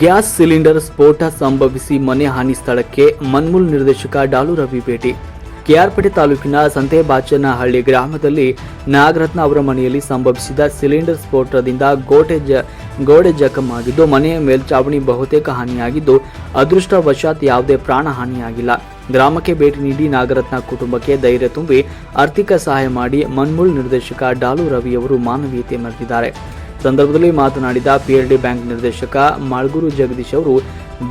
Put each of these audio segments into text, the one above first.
Gas cylinder ಸ್ಫೋಟ ಸಂಭವಿಸಿ ಮನೆ ಹಾನಿ ಸ್ಥಳಕ್ಕೆ ಮನ್ಮೂಲ್ ನಿರ್ದೇಶಕ ಡಾಲು ರವಿ ಭೇಟಿ. ಕೆಆರ್ಪೇಟೆ ತಾಲೂಕಿನ ಸಂತೆಬಾಚನಹಳ್ಳಿ ಗ್ರಾಮದಲ್ಲಿ ನಾಗರತ್ನ ಅವರ ಮನೆಯಲ್ಲಿ ಸಂಭವಿಸಿದ ಸಿಲಿಂಡರ್ ಸ್ಫೋಟದಿಂದ ಗೋಟೆ ಜ, ಗೋಡೆ ಜಖಮಾಗಿದ್ದು ಮನೆಯ ಮೇಲ್ಚಾವಣಿ ಬಹುತೇಕ ಹಾನಿಯಾಗಿದ್ದು, ಅದೃಷ್ಟವಶಾತ್ ಯಾವುದೇ ಪ್ರಾಣ ಹಾನಿಯಾಗಿಲ್ಲ. ಗ್ರಾಮಕ್ಕೆ ಭೇಟಿ ನೀಡಿ ನಾಗರತ್ನ ಕುಟುಂಬಕ್ಕೆ ಧೈರ್ಯ ತುಂಬಿ ಆರ್ಥಿಕ ಸಹಾಯ ಮಾಡಿ ಮನ್ಮೂಲ್ ನಿರ್ದೇಶಕ ಡಾಲು ರವಿಯವರು ಮಾನವೀಯತೆ ಮೆರೆದಿದ್ದಾರೆ ಸಂದರ್ಭದಲ್ಲಿ ಮಾತನಾಡಿದ ಪಿಎಲ್ಡಿ ಬ್ಯಾಂಕ್ ನಿರ್ದೇಶಕ ಮಾಳ್ಗೂರು ಜಗದೀಶ್ ಅವರು,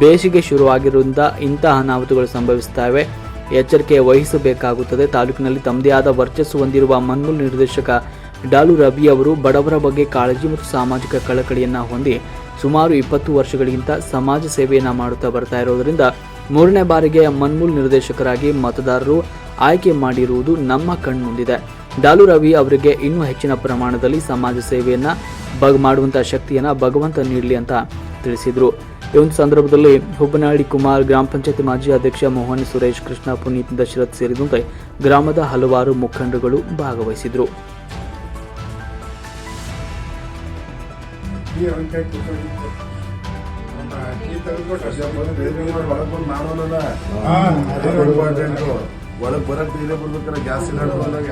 ಬೇಸಿಗೆ ಶುರುವಾಗಿರುವುದರಿಂದ ಇಂತಹ ಅನಾಹುತಗಳು ಸಂಭವಿಸುತ್ತವೆ. ಎಚ್ಚರಿಕೆ ವಹಿಸಬೇಕಾಗುತ್ತದೆ. ತಾಲೂಕಿನಲ್ಲಿ ತಮ್ಮದೇ ಆದ ವರ್ಚಸ್ಸು ಹೊಂದಿರುವ ಮನ್ಮೂಲ್ ನಿರ್ದೇಶಕ ಡಾಲು ರವಿ ಅವರು ಬಡವರ ಬಗ್ಗೆ ಕಾಳಜಿ ಮತ್ತು ಸಾಮಾಜಿಕ ಕಳಕಳಿಯನ್ನು ಹೊಂದಿ ಸುಮಾರು ಇಪ್ಪತ್ತು ವರ್ಷಗಳಿಗಿಂತ ಸಮಾಜ ಸೇವೆಯನ್ನು ಮಾಡುತ್ತಾ ಬರ್ತಾ ಇರೋದರಿಂದ ಮೂರನೇ ಬಾರಿಗೆ ಮನ್ಮೂಲ್ ನಿರ್ದೇಶಕರಾಗಿ ಮತದಾರರು ಆಯ್ಕೆ ಮಾಡಿರುವುದು ನಮ್ಮ ಕಣ್ಮುಂದಿದೆ ಡಾಲು ರವಿ ಅವರಿಗೆ ಇನ್ನೂ ಹೆಚ್ಚಿನ ಪ್ರಮಾಣದಲ್ಲಿ ಸಮಾಜ ಸೇವೆಯನ್ನ ಬಗ್ ಮಾಡುವಂತಹ ಶಕ್ತಿಯನ್ನ ಭಗವಂತ ನೀಡಲಿ ಅಂತ ತಿಳಿಸಿದರು. ಈ ಒಂದು ಸಂದರ್ಭದಲ್ಲಿ ಹುಬ್ಬನಾಡಿ ಕುಮಾರ್ ಗ್ರಾಮ ಪಂಚಾಯತಿ ಮಾಜಿ ಅಧ್ಯಕ್ಷ ಮೋಹನ್ ಸುರೇಶ್ ಕೃಷ್ಣ ಪುನೀತ್ ದಶರಥ್ ಸೇರಿದಂತೆ ಗ್ರಾಮದ ಹಲವಾರು ಮುಖಂಡರುಗಳು ಭಾಗವಹಿಸಿದರು. ಒಳಗ್ ಬೇರೆ ಗ್ಯಾಸ್ ಸಿಲಿಂಡರ್ ಬಂದಾಗ